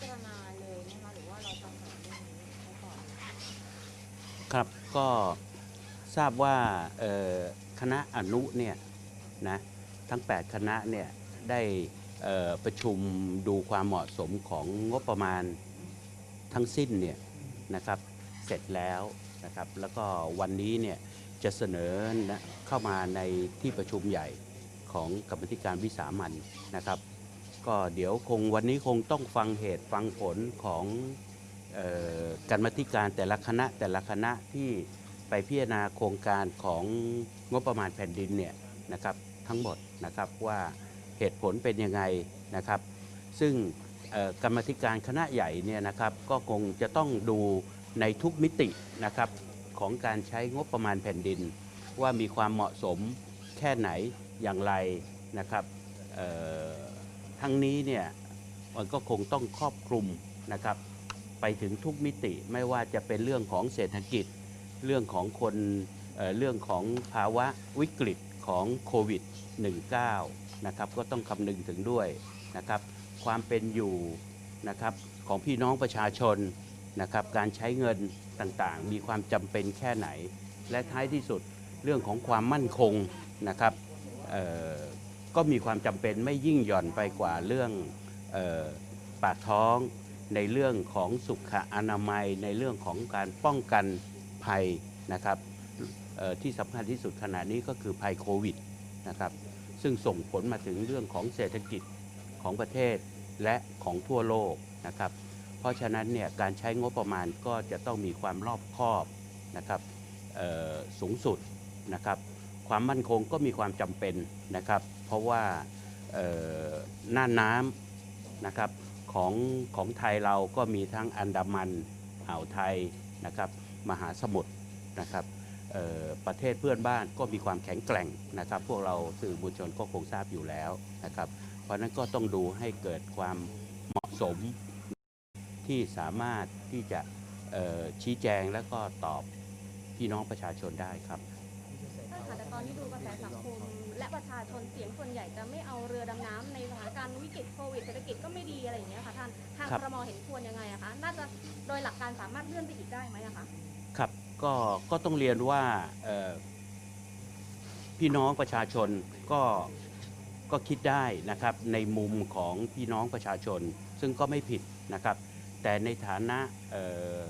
จารณาเลยไหมคะหรือว่าเราประสานเรื่องนี้ไปก่อนครับก็ทราบว่าคณะอนุเนี่ยนะทั้ง 8 คณะเนี่ยได้ประชุมดูความเหมาะสมของงบประมาณทั้งสิ้นเนี่ยนะครับเสร็จแล้วนะครับแล้วก็วันนี้เนี่ยจะเสนอนะเข้ามาในที่ประชุมใหญ่ของกรรมธิการวิสามันนะครับ ก็เดี๋ยวคงวันนี้คงต้องฟังเหตุฟังผลของออการมาธิการแต่ละคณะแต่ละคณะที่ไปพิจารณาโครงการของงบประมาณแผ่นดินเนี่ยนะครับทั้งหมดนะครับว่าเหตุผลเป็นยังไงนะครับ ซึ่งกรรมธิการคณะใหญ่เนี่ยนะครับก็คงจะต้องดูในทุกมิตินะครับของการใช้งบประมาณแผ่นดิน ว่ามีความเหมาะสมแค่ไหนอย่างไรนะครับ ทั้งนี้เนี่ยมันก็คงต้องครอบคลุมนะครับไปถึงทุกมิติไม่ว่าจะเป็นเรื่องของเศรษฐกิจ เรื่องของคนเเรื่องของภาวะวิกฤตของโควิด -19 นะครับก็ต้องคำนึงถึงด้วยนะครับความเป็นอยู่นะครับของพี่น้องประชาชนนะครับการใช้เงินต่างๆ มีความจำเป็นแค่ไหน และท้ายที่สุดเรื่องของความมั่นคงนะครับ ก็มีความจำเป็นไม่ยิ่งหย่อนไปกว่าเรื่องออปากท้อง ในเรื่องของสุขอนามัย ในเรื่องของการป้องกันภัยนะครับที่สำคัญที่สุดขณะนี้ก็คือภัยโควิดนะครับซึ่งส่งผลมาถึงเรื่องของเศรษฐกิจของประเทศและของทั่วโลกนะครับ เพราะฉะนั้นเนี่ยการใช้งบประมาณก็จะต้องมีความรอบคอบนะครับสูงสุดนะครับ ความมั่นคงก็มีความจำเป็นนะครับ เพราะว่าเอ่อหน้าน้ำนะครับของของไทยเราก็มีทั้งอันดามันอ่าวไทยนะครับ มหาสมุทรนะครับประเทศเพื่อนบ้านก็มีความแข็งแกร่งนะครับ พวกเราสื่อมวลชนก็คงทราบอยู่แล้วนะครับ เพราะฉะนั้นก็ต้องดูให้เกิดความเหมาะสมที่สามารถที่จะชี้แจงและก็ตอบพี่น้องประชาชนได้ครับ ใช่ค่ะแต่ตอนนี้ดูกระแสสังคม และประชาชนเสียงส่วนใหญ่จะไม่เอาเรือดำน้ำในสถานการณ์วิกฤตโควิดเศรษฐกิจก็ไม่ดีอะไรอย่างเงี้ยค่ะท่านทางครับครมเห็นควรยังไงอะคะน่าจะโดยหลักการสามารถเลื่อนไปอีกได้ไหมอะคะ ครับก็ก็ต้องเรียนว่าเอ่อพี่น้องประชาชนก็ก็คิดได้นะครับในมุมของพี่น้องประชาชน ซึ่งก็ไม่ผิดนะครับ แต่ในฐานะเอ่อ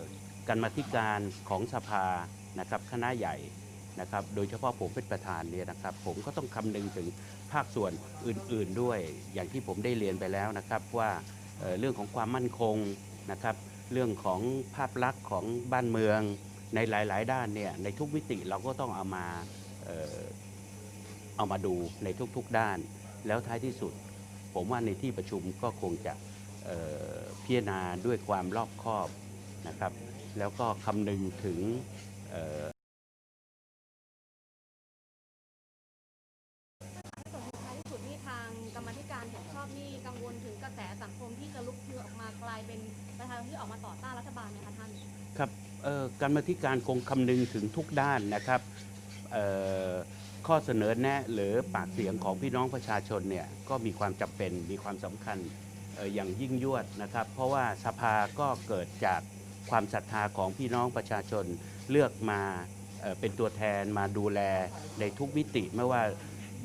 การมาธิการของสภานะครับคณะใหญ่ นะครับ โดยเฉพาะผมเป็นประธานเนี่ยนะครับ ผมก็ต้องคำนึงถึงภาคส่วนอื่นๆด้วย อย่างที่ผมได้เรียนไปแล้วนะครับว่าเเรื่องของความมั่นคงนะครับ เรื่องของภาพลักษณ์ของบ้านเมืองในหลาย ๆ ด้านเนี่ยในทุกมิติเราก็ต้องเอามาเออเอามาดูในทุก ๆ ด้าน แล้วท้ายที่สุด ผมว่าในที่ประชุมก็คงจะพิจารณาด้วยความรอบคอบนะครับ แล้วก็คำนึงถึงเอ่อ ส่วนสุดท้ายที่สุดนี่ทางกรรมาธิการเห็นชอบนี่กังวลถึงก ระแสสังคมที่จะลุกคือออกมากลายเป็นประชาชนที่ออกมาต่อต้านรัฐบาลไหมคะท่านครับการมาธิการคงคำนึงถึงทุกด้านนะครับข้อเสนอแนะหรือปากเสียงของพี่น้องประชาชนเนี่ยก็มีความจำเป็นมีความสำคัญออย่างยิ่งยวดนะครับ เพราะว่าสภาก็เกิดจากความศรัทธาของพี่น้องประชาชนเลือกมาเเป็นตัวแทนมาดูแลในทุกมิติ ไม่ว่า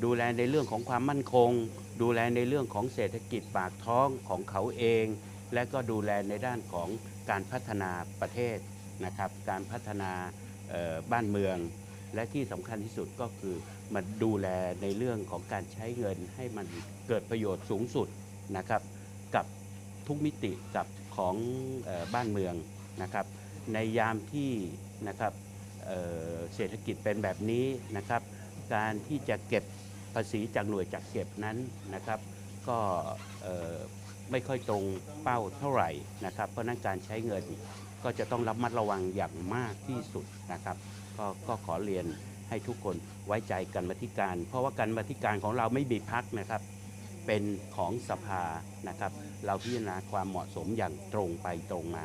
ดูแลในเรื่องของความมั่นคง ดูแลในเรื่องของเศรษฐกิจปากท้องของเขาเอง และก็ดูแลในด้านของการพัฒนาประเทศนะครับ การพัฒนาบ้านเมือง และที่สำคัญที่สุดก็คือมาดูแลในเรื่องของการใช้เงินให้มันเกิดประโยชน์สูงสุดนะครับกับทุกมิติกับของออบ้านเมืองนะครับ ในยามที่นะครับเเศรษฐกิจเป็นแบบนี้นะครับ การที่จะเก็บ ภาษีจากหน่วยจัดเก็บนั้นนะครับ ก็ไม่ค่อยตรงเป้าเท่าไหร่นะครับ เพราะนั้นการใช้เงินก็จะต้องระมัดระวังอย่างมากที่สุดนะครับก็ก็ขอเรียนให้ทุกคนไว้ใจกันมาธิการ เพราะว่าการมาธิการของเราไม่มีพักนะครับ เป็นของสภานะครับ เราพิจารณาความเหมาะสมอย่างตรงไปตรงมา